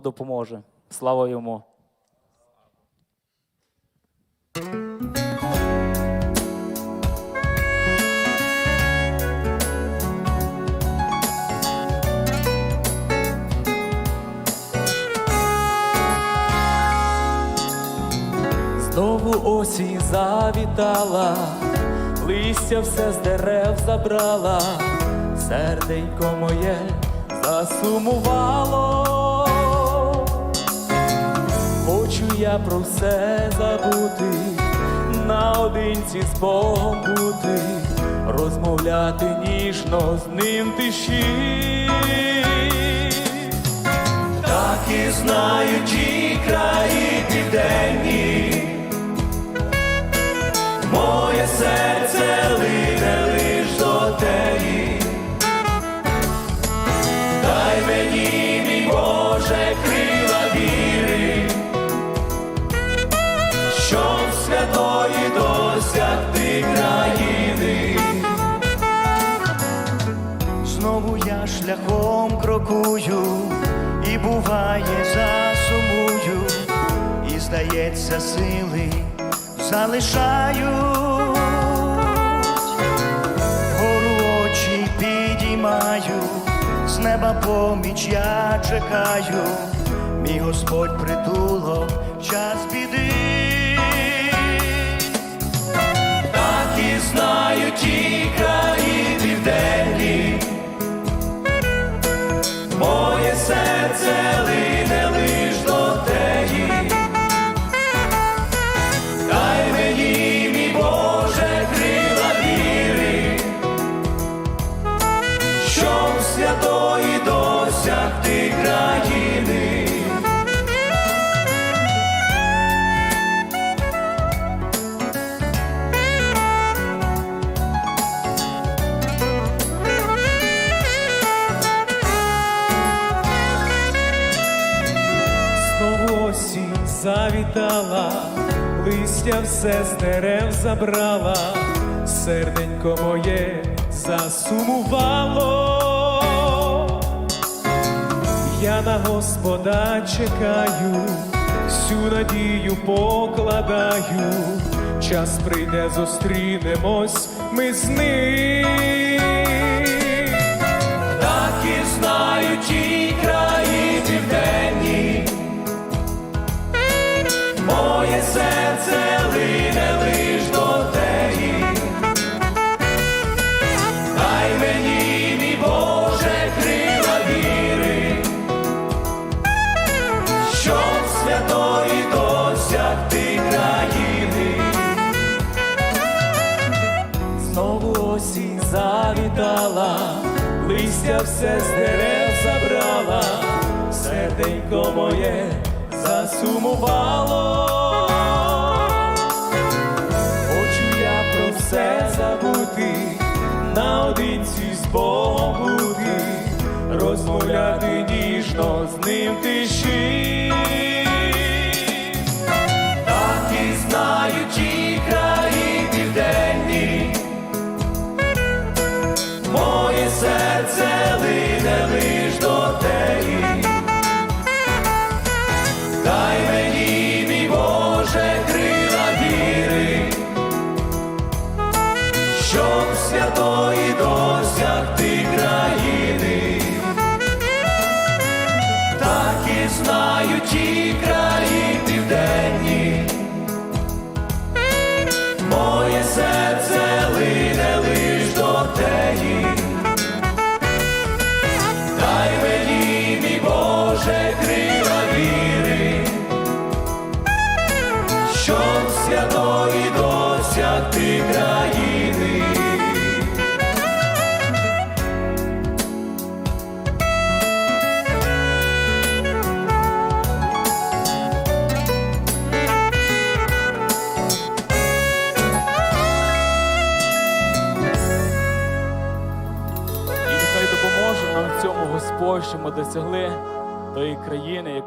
допоможе. Слава йому. Знову осінь завітала, листя все з дерев забрала, серденько моє засумувало. Я про все забути, наодинці з Богом бути, розмовляти ніжно з ним тиші. Так і знають ті краї південні, моє серце лине лиш до теї. Дай мені, мій Боже, крила країни. Знову я шляхом крокую, і буває засумую, і здається, сили залишають, гору очі підіймаю, з неба поміч я чекаю, мій Господь притулок час біди. Святої досягти країни. Осінь завітала, листя все з дерев забрала, серденько моє засумувало. На Господа чекаю, всю надію покладаю, час прийде, зустрінемось ми з ним. Знову осінь завітала, листя все з дерев забрала, серденько моє засумувало. Хочу я про все забути, наодинці з Богом бути, розмовляти ніжно з ним тиші. Щоб святої досягти країни. Так і знають ті краї південні, моє серце лине лиш до теї. Дай мені, мій Боже, крила віри, щоб святої досягти країни. І нехай допоможе нам в цьому Господь, що ми досягли тої країни, яку